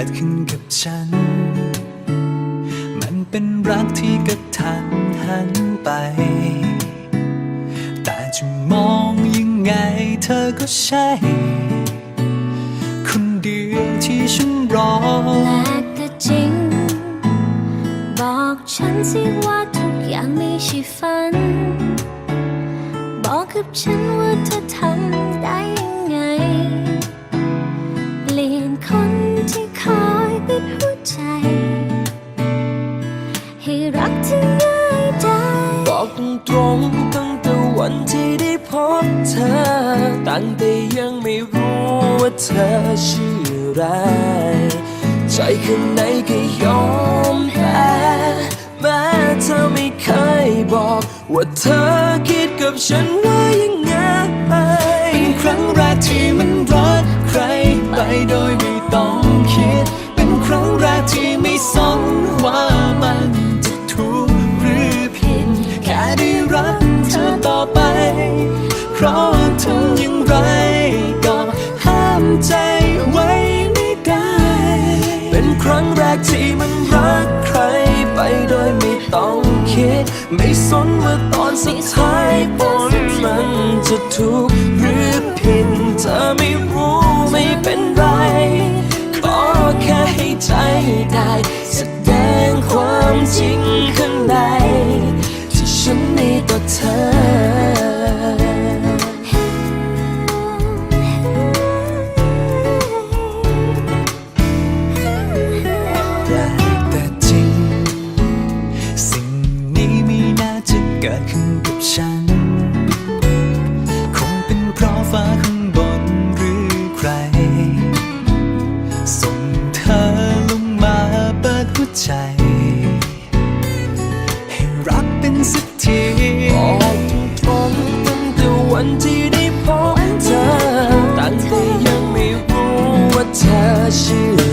ิดขึ้นกับฉัน มันเป็นรักที่กระทันหันไป แต่จะมองยังไงเธอก็ใช่ คนเดียวที่ฉันรอและก็จริง บอกฉันสิว่าทุกอย่างไม่ใช่ฝัน บอกกับฉันว่าเธอทำได้ยัง เป็นคนที่คอยปิดหัวใจ ให้รักที่ง่ายได้บอกตรงๆตั้งแต่วันที่ได้พบเธอ ตั้งแต่ยังไม่รู้ว่าเธอชื่ออะไร ใจข้างในก็ยอมแพ้แม้เธอไม่เคยบอก ว่าเธอคิดกับฉันว่า โดยไม่ต้องคิด เป็นครั้งแรกที่ไม่สนว่ามันจะถูกหรือผิด แค่ได้รักเธอต่อไป เพราะทำอย่างไรก็ห้ามใจไว้ไม่ได้ เป็นครั้งแรกที่มันรักใครไปโดยไม่ต้องคิด ไม่สนว่าตอนสุดท้ายผลมันจะถูกหรือผิดเธอไม่รู้ ไม่เป็นไร ขอแค่ให้ใจได้แสดงความจริงข้างใน ที่ฉันมีต่อเธอ เ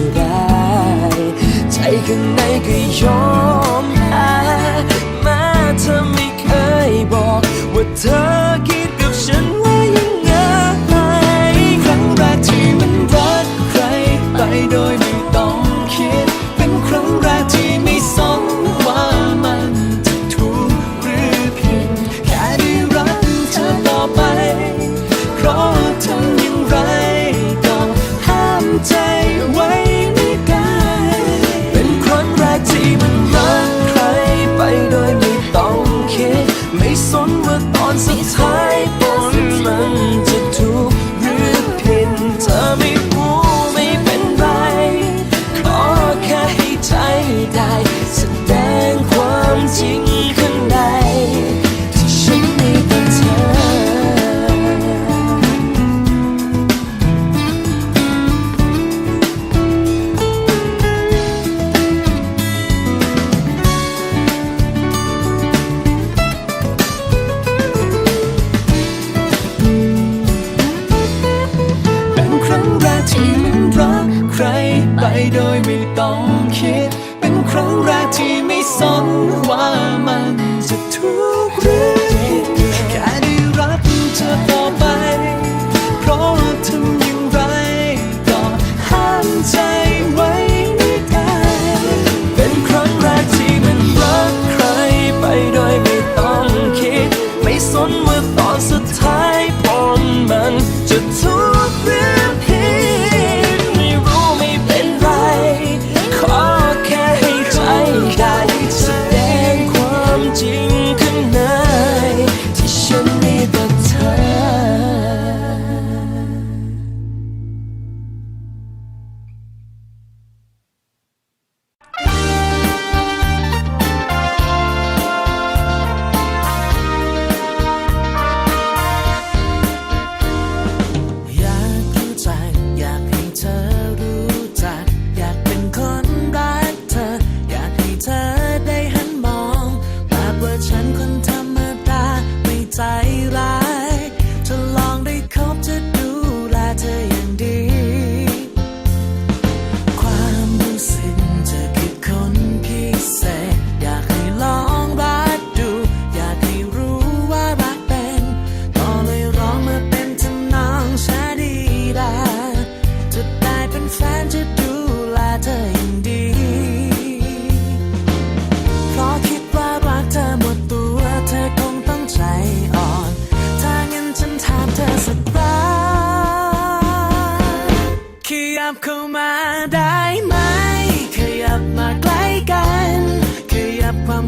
โดย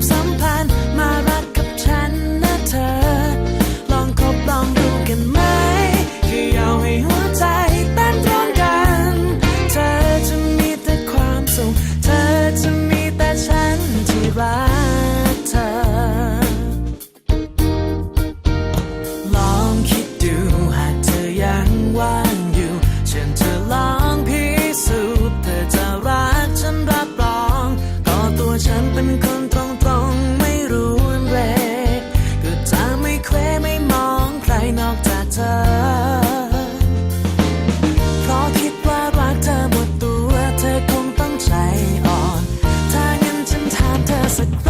สัม ถ